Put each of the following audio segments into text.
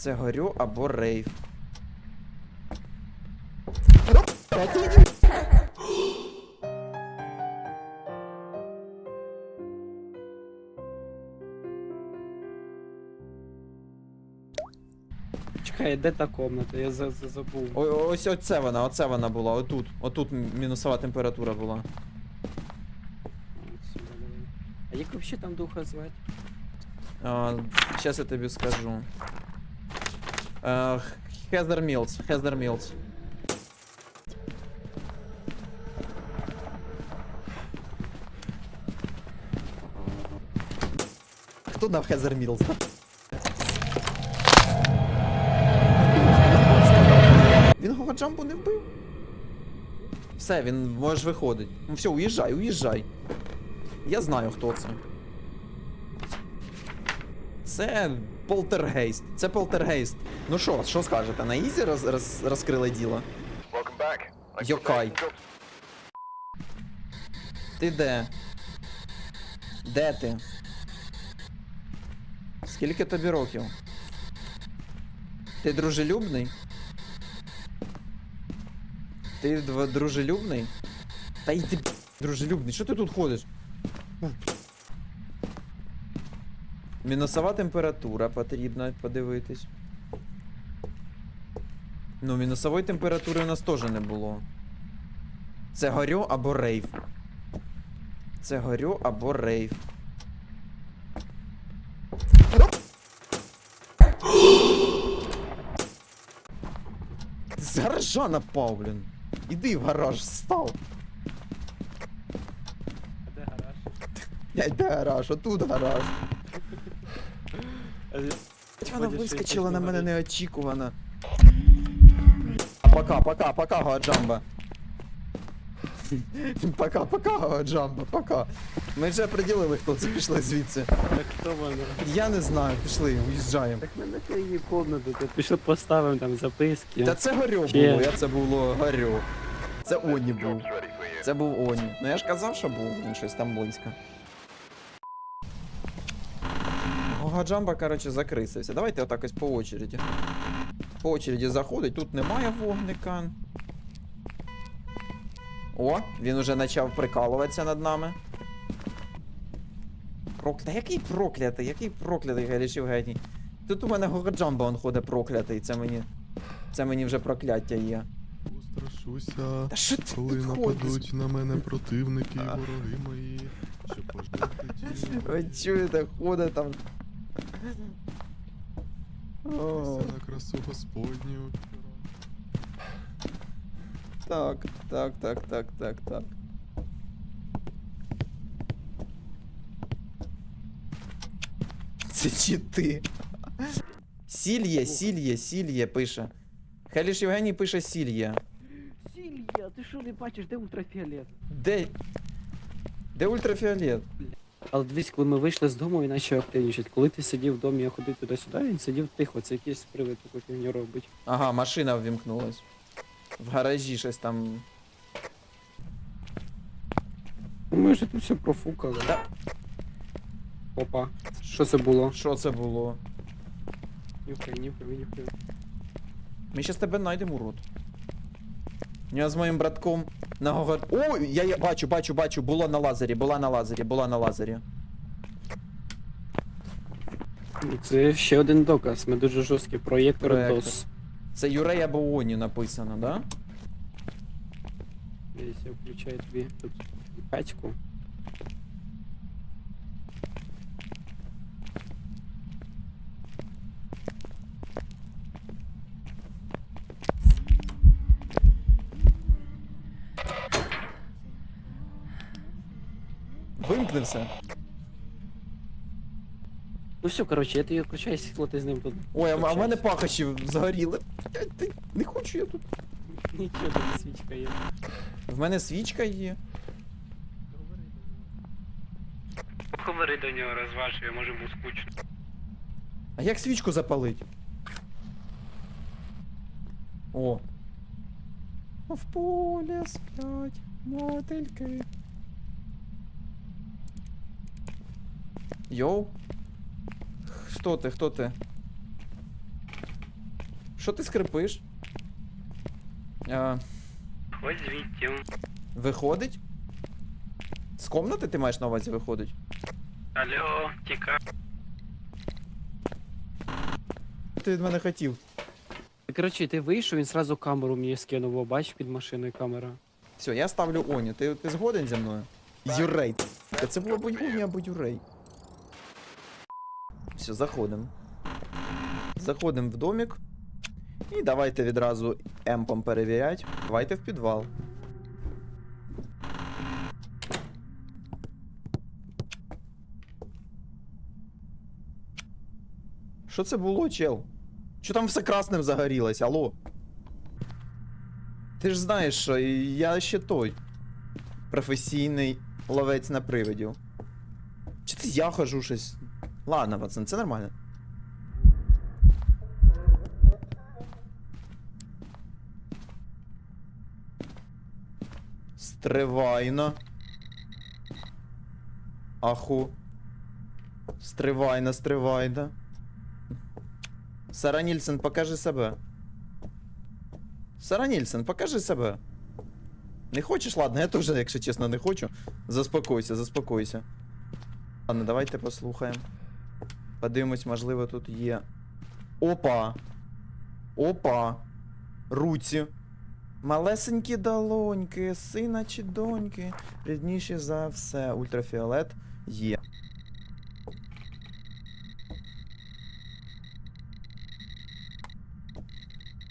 Це горю або рейв. Чекай, де та комната? Я за, за забув. О, ось оце вона, оце вона була, отут. Отут мінусова температура була. От сюди давай. А як взагалі там духа звати? А, Сейчас я тобі скажу. А, Хезер Мілс, Хезер Мілс. Хто дав Хезер Мілс? Він Гогоджамбу не вбив. Все, він можеш виходить. Ну все, уїжджай, уїжджай. Я знаю, хто це. Це полтергейст. Це полтергейст. Ну що, що скажете? На ізі роз, роз, розкрили діло? Йокай. Ти де? Де ти? Скільки тобі років? Ти дружелюбний? Ти дружелюбний? Та й ти дружелюбний, що ти тут ходиш? Мінусова температура потрібна подивитись. Ну, мінусової температури у нас теж не було. Це горю або рейв. Це горю або рейв. З гаража напав, блін. Іди в гараж, став. А де гараж? Де гараж, отут гараж. Вона вискочила на мене неочікувано. Пока, пока, пока, Гоаджамба. Пока, пока, Гоаджамба, пока. Ми вже приділили, хто це пішли звідси. Так хто вона? Я не знаю, пішли, уїжджаємо. Так ми на її комнату, тут пішли поставимо там записки. Та це горю було, я це було горю. Це Оні був. Це був Оні. Ну я ж казав, що був він щось там близько. Гогаджамба, коротше, закрисився. Давайте отак ось по очереді. По очереді заходить, тут немає вогника. О, він уже почав прикалуватися над нами. Проклятий. Який проклятий? Який проклятий Галішів гетній? Тут у мене Гогаджамба он ходить проклятий, це мені. Це мені вже прокляття є. Устрашуся, Та що ти коли ходиш? нападуть на мене противники і вороги мої, щоб пожити тіло. Ви чуєте, ходить там. О, Дивися на красу Господню. так, так, так, так, так, так. Це чити. Сільє, сільє, сільє пише. Хеліш Євгеній пише сільє. Сілья, ти що не бачиш, де ультрафіолет? Де. Де ультрафіолет? Але дивись, коли ми вийшли з дому, він почав активнічати. Коли ти сидів в домі, я ходив туди-сюди, він сидів тихо, це якийсь привид таку фігню робить. Ага, машина ввімкнулась. В гаражі щось там. Ну, Ми вже тут все профукали. Та- Опа. Що це було? Що це було? Нюхай, нюхай, нюхай. Ми щас тебе знайдемо, урод. Я з моїм братком на гога... О, я, я бачу, бачу, бачу, була на лазері, була на лазері, була на лазері. Це ще один доказ. Ми дуже жорсткі проєктор Проєктор. DOS. Це Юрей або Оні написано, да? Дивись, я включаю тобі тут п'ятьку. Все. Ну все, коротше, я тобі включаю світло, ти з ним тут. Ой, а, в мене пахощі згоріли. Блядь, ти- Не хочу я тут. Нічого, тут свічка є. В мене свічка є. Говори до нього, розважує, може йому скучно. А як свічку запалить? О. В полі сплять мотильки. Йоу. Хто ти, хто ти? Що ти скрипиш? А, Ось звідти. виходить? З комнати ти маєш на увазі виходить? Алло, тікай. Що ти від мене хотів? Коротше, ти вийшов, він сразу камеру мені скинув, о, бач, під машиною камера. Все, я ставлю Оню. Ти, ти згоден зі мною? Юрей. Це було Оня, або Юрей. Все, заходимо. Заходимо в домик. І давайте відразу емпом перевіряти. Давайте в підвал. Що це було, чел? Що там все красним загорілось, алло? Ти ж знаєш, що я ще той професійний ловець на привидів. Чи це я хожу щось? Ладно, пацан, це нормально. Стривайно. Аху. Стривайно, стривайно. Сара Нільсен, покажи себе. Сара Нільсен, покажи себе. Не хочеш? Ладно, я теж, якщо чесно, не хочу. Заспокойся, заспокойся. Ладно, давайте послухаємо. Подивимось, можливо, тут є. Опа! Опа! Руці. Малесенькі долоньки, сина чи доньки. Рідніші за все. Ультрафіолет є.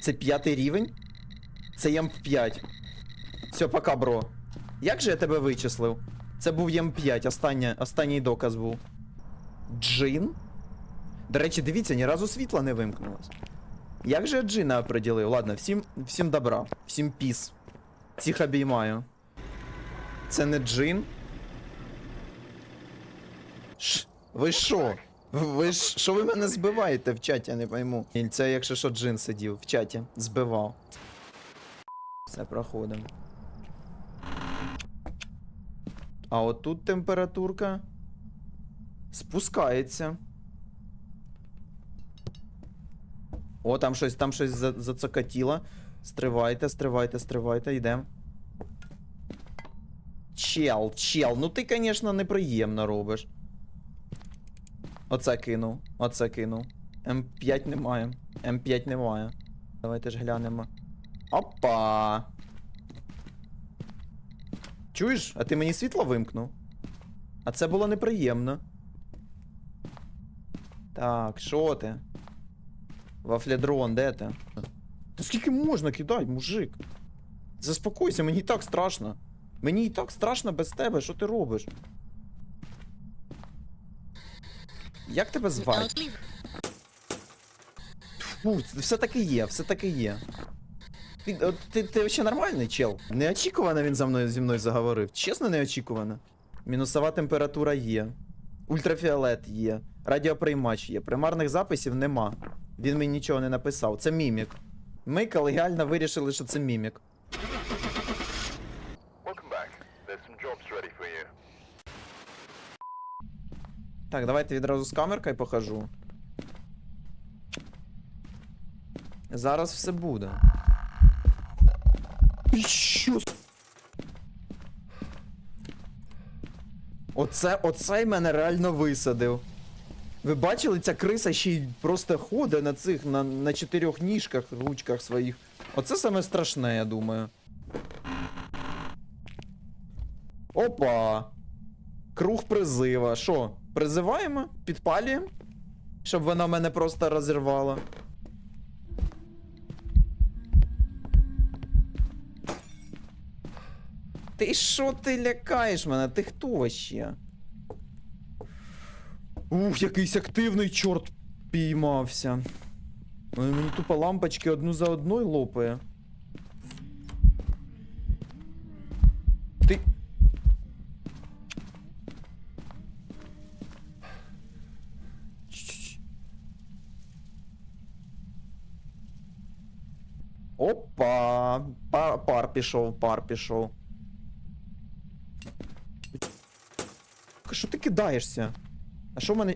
Це п'ятий рівень? Це ям 5. Все, пока, бро. Як же я тебе вичислив? Це був ям 5 останній доказ був. Джин? До речі, дивіться, ні разу світла не вимкнулось. Як же джина оприділив? Ладно, всім, всім добра, всім піс. Всіх обіймаю. Це не джин? Ш, ви що? Ви ж що ви мене збиваєте в чаті, я не пойму. І Це якщо що джин сидів в чаті, збивав. Все, проходимо. А от тут температурка спускається. О, там щось, там щось за, зацокотіло. Стривайте, стривайте, стривайте, йдем. Чел, чел, ну ти, звісно, неприємно робиш. Оце кинув, оце кинув. М5 немає. М5 немає. Давайте ж глянемо. Опа. Чуєш? А ти мені світло вимкнув? А це було неприємно. Так, що ти? Вафлядрон, де ти? Та скільки можна кидай, мужик? Заспокойся, мені і так страшно. Мені і так страшно без тебе, що ти робиш? Як тебе звати? Фу, все таки є, все таки є. Ти, ти, ти ще нормальний, чел? Неочікувано він за мною зі мною заговорив. Чесно, неочікувано. Мінусова температура є. Ультрафіолет є. Радіоприймач є. Примарних записів нема. Він мені нічого не написав. Це мімік. Ми колегіально вирішили, що це мімік. Так, давайте відразу з камеркою покажу. Зараз все буде. Що? Оце, оцей мене реально висадив. Ви бачили, ця криса ще й просто ходить на цих, на, на чотирьох ніжках, ручках своїх. Оце саме страшне, я думаю. Опа! Круг призива. Що? Призиваємо? Підпалюємо? Щоб вона мене просто розірвала. Ти що ти лякаєш мене? Ти хто вообще? Ух, якийсь активний чорт піймався. Ой, мені тупо лампочки одну за одною лопає. Ти. Опа! Пар, пар пішов, пар пішов. Що ти кидаєшся? А що в мене.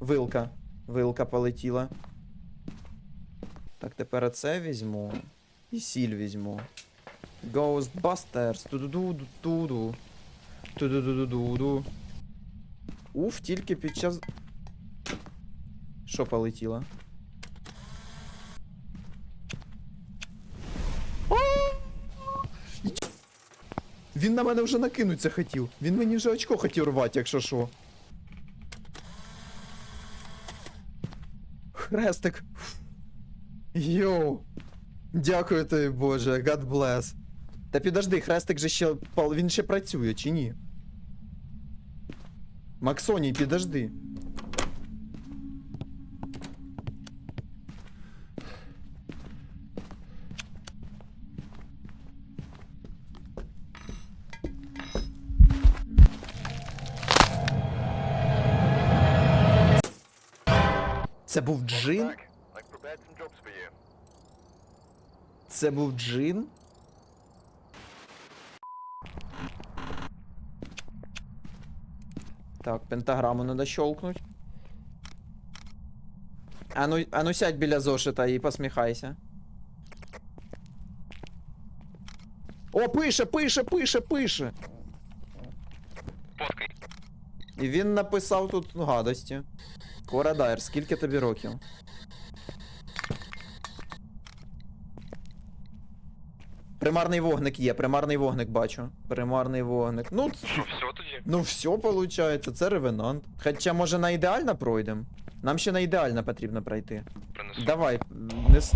Вилка. Вилка полетіла. Так, тепер це візьму. І сіль візьму. Ghostbusters. Ту-ду-ду-ду-ду. Ту-ду-ду-ду-ду. Уф, тільки під час. Що полетіло? Він на мене вже накинуться хотів. Він мені вже очко хотів рвати, якщо що. Хрестик. Йоу. Дякую тобі, Боже, God bless. Та підожди, хрестик же ще. Він ще працює, чи ні? Максоній, підожди. Це був джин? Це був джин? Так, пентаграму надо щелкнуть. Ану, ану сядь біля зошита і посміхайся. О, пише, пише, пише, пише. І він написав тут гадості. Корадайр, скільки тобі років? Примарний вогник є, примарний вогник бачу. Примарний вогник. Ну, ц- все тоді? ну все виходить, це ревенант. Хоча, може, на ідеально пройдемо? Нам ще на ідеально потрібно пройти. Принесу. Давай, не с...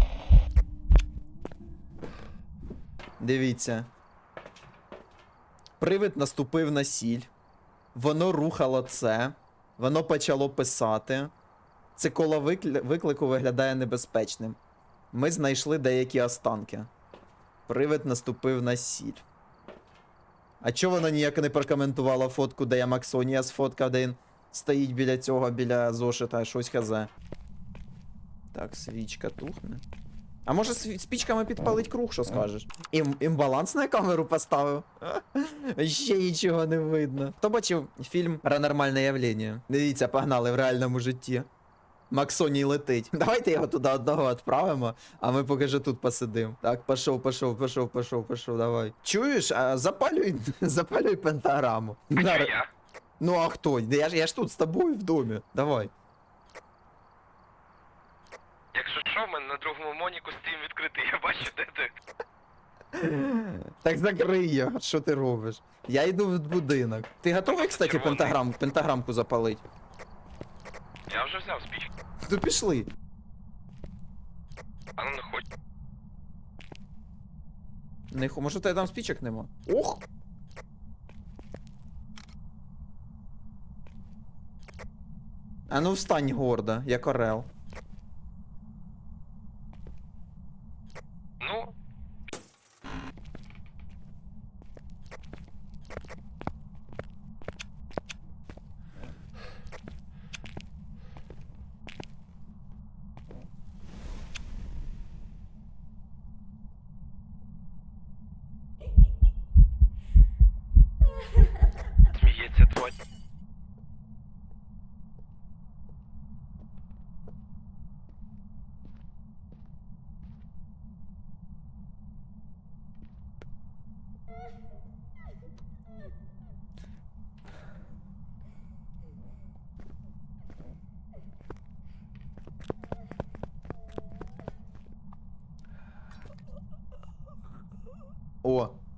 Дивіться. Привид наступив на сіль. Воно рухало це. Воно почало писати. Це коло виклику виглядає небезпечним. Ми знайшли деякі останки. Привид наступив на сіль. А чого вона ніяк не прокоментувала фотку, де я Максонія сфоткав, де він стоїть біля цього, біля зошита, щось хазе. Так, свічка тухне. А може спічками підпалить круг, що скажеш? Ім, імбаланс на камеру поставив. Ще нічого не видно. Хто бачив фільм Паранормальне явлення? Дивіться, погнали в реальному житті. Максоній летить. Давайте його туди одного відправимо, а ми поки що тут посидим. Так, пішов, пішов, пішов, пішов, пішов, давай. Чуєш, а запалюй, запалюй пентаграму. Ну а хто? Я ж, я ж тут з тобою в домі. Давай. Якщо що, в мене на другому моніку стрім відкритий, я бачу, де ти. Так закрий його, що ти робиш? Я йду в будинок. Ти готовий, кстати, Червоний. пентаграм, пентаграмку запалить? Я вже взяв спічку. То пішли. А ну не хоч. Не, хо- може, тебе там спічок нема? Ох! А ну встань гордо, як орел. Ну,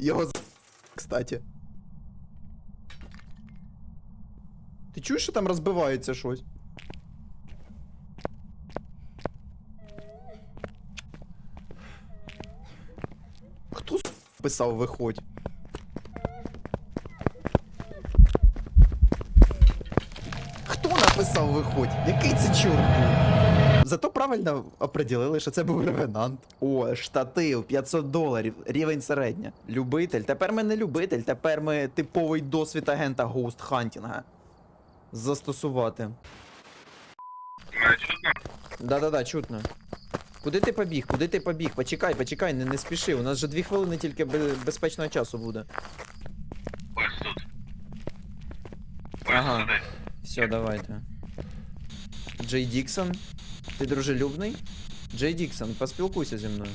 його. Кстати. Ти чуєш, що там розбивається щось? Хто с- писав виходь? Хто написав виходь? Який це чорт? Зато правильно оприділили, що це був ревенант. О, штатив, 500 доларів, рівень середня. Любитель. Тепер ми не любитель, тепер ми типовий досвід агента Ghost Хантінга. Застосувати. Мене чутно? Да-да-да, чутно. Куди ти побіг? Куди ти побіг? Почекай, почекай, не, не спіши. У нас же дві хвилини тільки бе- безпечного часу буде. Ось тут. Ось Ага. сюди. Все, давайте. Джей Діксон, ти дружелюбний? Джей Діксон, поспілкуйся зі мною.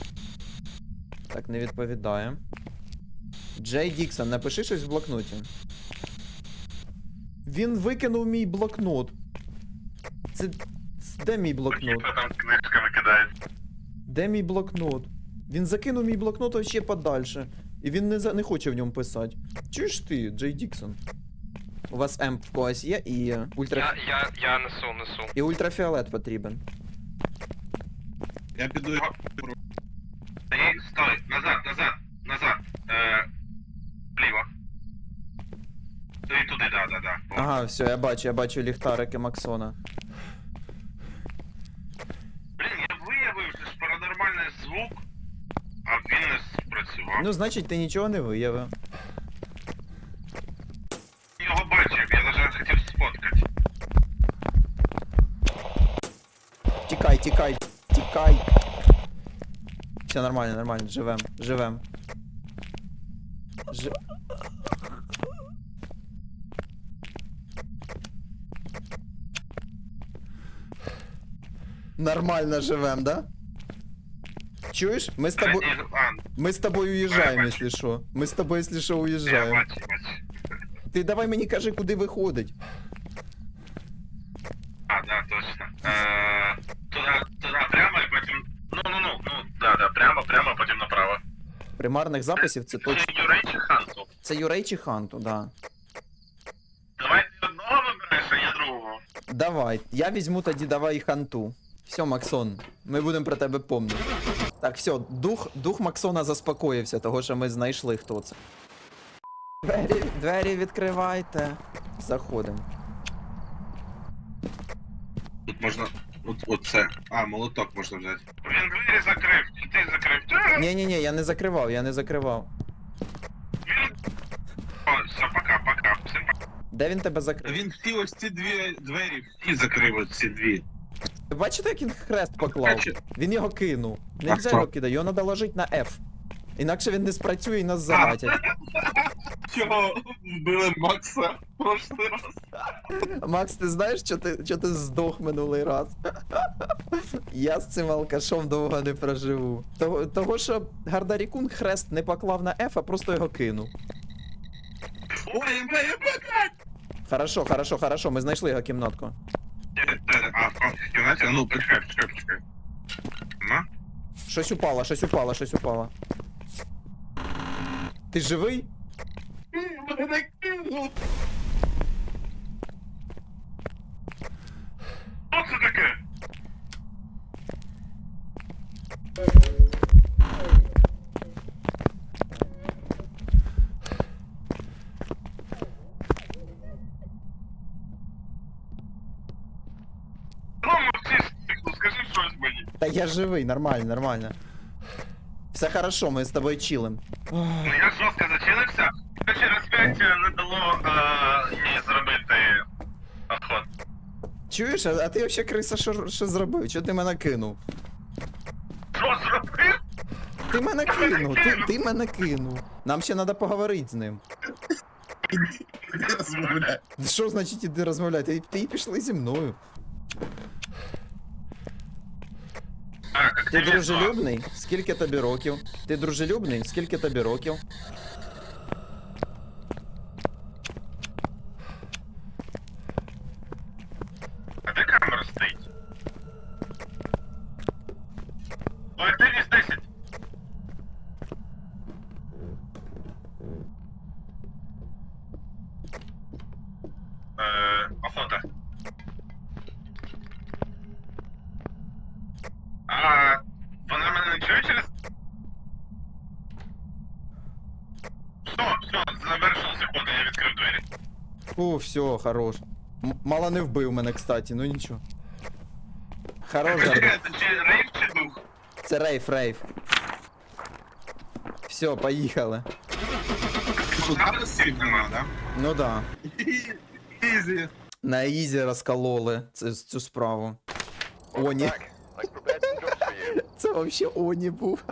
Так, не відповідає. Джей Діксон, напиши щось в блокноті. Він викинув мій блокнот. Це. Де мій блокнот? там книжка. Де мій блокнот? Він закинув мій блокнот вообще подальше. І він не, за... не хоче в ньому писати. Чуєш ти, Джей Діксон? У вас емп в когось є і ультра... Я, я, я несу, несу. і ультрафіолет потрібен. Я піду його. Стій, стой, назад, назад, назад. Е, вліво. І туди, да, да, да. О. Ага, все, я бачу, я бачу ліхтарики Максона. Блін, я виявив, що ж паранормальний звук, а він не спрацював. Ну, значить, ти нічого не виявив. Його бачив, я навіть хотів сфоткати. Тікай, тікай, Тікай. Все нормально, нормально, живем, живем. Ж... Нормально живем, да? Чуєш? Ми з тобою. Ми з тобою уїжджаємо, якщо що. Ми з тобою, якщо що, уїжджаємо. Ти давай мені кажи, куди виходить. А, да, точно. Е, туди, туди прямо і потім. Ну, ну, ну, ну, да, да, прямо, потім направо. Примарних записів це точно. Це Юрей чи Хансу? Це Юрей чи Ханту, да. Давай ти одного вибереш, а я другого. Давай, я візьму тоді давай ханту. Все, Максон, ми будемо про тебе помнити. Так, все, дух, дух Максона заспокоївся, того що ми знайшли, хто це. Двері, двері відкривайте. Заходимо. Тут можна. От, от це. А, молоток можна взяти. Він двері закрив, чи ти закрив? Ні, ні, ні, я не закривав, я не закривав. О, все, пока, пока. Всім пока. Де він тебе закрив? Він всі ось ці дві двері, всі закрив ось ці дві. Ви бачите, як він хрест поклав? Бачу. Він його кинув. А Нельзя хто? його кидати, його треба ложити на F. Інакше він не спрацює і нас загатять. Чого вбили Макса в прошлий раз? Макс, ти знаєш, що ти, що ти здох минулий раз? Я з цим алкашом довго не проживу. Того, того що Гардарікун хрест не поклав на F, а просто його кинув. Ой, МБ, МБ! Хорошо, хорошо, хорошо, ми знайшли його кімнатку. А, а, в? Ну, почекай, почекай, почекай. На? Щось упало, щось упало, щось упало. Ти живий? Що це таке? Скажи щось мені. Та я живий, нормально, нормально. Все хорошо, ми з тобою чилим. Ну я жорстко зачинився. Короче, розп'яття не дало е, зробити охот. Чуєш, а, а ти взагалі криса що, що зробив? Чого ти мене кинув? Що зробив? Ти мене кинув, ти, ти мене кинув. Нам ще треба поговорити з ним. Що значить іди розмовляти? Ти, ти пішли зі мною. Ти дружелюбний? Скільки тобі років? Ти дружелюбний? Скільки тобі років? А де камера стоїть? все, хорош. М- мало не вбив мене, кстати, ну нічого. Хорош, Гарбар. Це чи рейв, чи дух? Це рейф, рейф. Все, поїхали. Тут світ нема, да? Ну да. Ізі. На ізі розкололи цю, цю справу. Оні. Back. I've prepared some jobs for you. Це вообще Оні був.